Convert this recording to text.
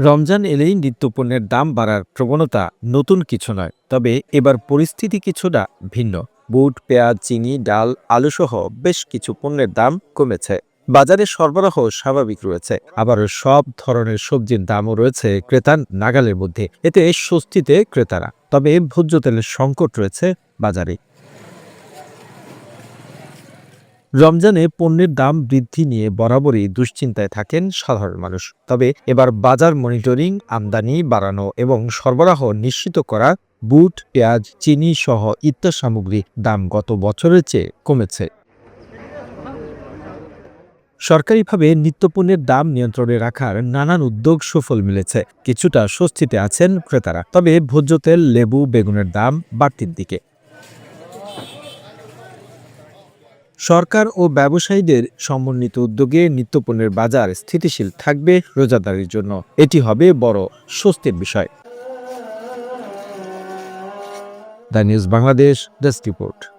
রমজান এলেই নিত্যপণ্যের দাম বাড়ার প্রবণতা নতুন কিছু নয়। তবে এবার পরিস্থিতি কিছুটা ভিন্ন। বুট, পেঁয়াজ, চিনি, ডাল, আলুসহ বেশ কিছু পণ্যের দাম কমেছে। বাজারে সরবরাহ স্বাভাবিক রয়েছে। আবারও সব ধরনের সবজির দামও রয়েছে ক্রেতার নাগালের মধ্যে। এতে স্বস্তিতে ক্রেতারা। তবে ভোজ্য তেলের সংকট রয়েছে বাজারে। রমজানে পণ্যের দাম বৃদ্ধি নিয়ে বরাবরই দুশ্চিন্তায় থাকেন সাধারণ মানুষ। তবে এবার বাজার মনিটরিং, আমদানি বাড়ানো এবং সরবরাহ নিশ্চিত করা, বুট, পেঁয়াজ, চিনি সহ ইত্যাদি সামগ্রী দাম গত বছরের চেয়ে কমেছে। সরকারিভাবে নিত্যপণ্যের দাম নিয়ন্ত্রণে রাখার নানান উদ্যোগ সুফল মিলেছে। কিছুটা স্বস্তিতে আছেন ক্রেতারা। তবে ভোজ্য তেল, লেবু, বেগুনের দাম বাড়তির দিকে। সরকার ও ব্যবসায়ীদের সমন্বিত উদ্যোগে নিত্যপণ্যের বাজার স্থিতিশীল থাকবে রোজাদারির জন্য। এটি হবে বড় স্বস্তির বিষয়। The news Bangladesh desk report.